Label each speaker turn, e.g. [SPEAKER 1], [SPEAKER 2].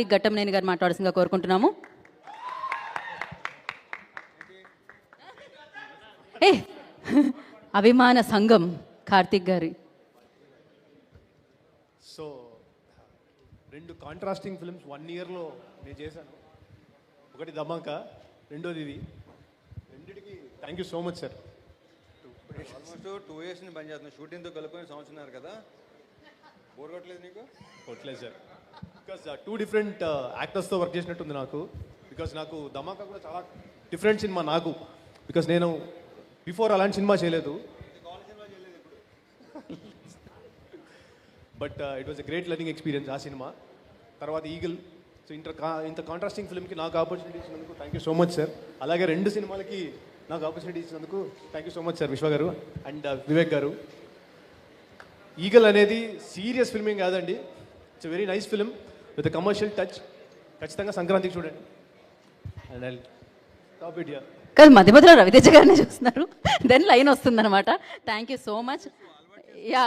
[SPEAKER 1] కార్తీక్ ఘట్టంనేని గారు మాట్లాడాల్సిందిగా కోరుకుంటున్నాము. ఏ అభిమాన సంఘం కార్తీక్ గారి.
[SPEAKER 2] సో రెండు కాంట్రాస్టింగ్ ఫిల్మ్స్ వన్ ఇయర్లో నేను చేశాను. ఒకటి ధమాకా రెండోది ఇది. రెండిటికి thank you so much sir
[SPEAKER 3] almost two ఇయర్స్ని పనిచేస్తున్నాను షూటింగ్తో కలుపుకొని సంవత్సరం కదా. బోర్ కొట్టలేదు నీకు?
[SPEAKER 2] కొట్టలేదు సార్ బికాస్ టూ డిఫరెంట్ యాక్టర్స్తో వర్క్ చేసినట్టుంది నాకు. బికాస్ నాకు ధమాకా కూడా చాలా డిఫరెంట్ సినిమా నాకు. బికాస్ నేను బిఫోర్ అలాంటి సినిమా చేయలేదు. But it was a great learning experience ఆ సినిమా తర్వాత ఈగల్ సో ఇంటర్ ఇంత కాంట్రాస్టింగ్ ఫిల్మ్కి నాకు ఆపర్చునిటీ ఇచ్చినందుకు thank you so much sir అలాగే రెండు సినిమాలకి నాకు ఆపర్చునిటీ ఇచ్చినందుకు thank you so much sir Vishwa గారు and uh, Vivek garu. Eagle అనేది సీరియస్ ఫిల్మింగ్ కాదండి. It's very nice film with commercial touch ఖచ్చితంగా సంక్రాంతికి చూడండి. And I top it yeah
[SPEAKER 1] కాదు మధ్య మధ్యలో రవితేజ గారిని చూస్తున్నారు. దెన్ లైన్ వస్తుందన్నమాట. Thank you so much yeah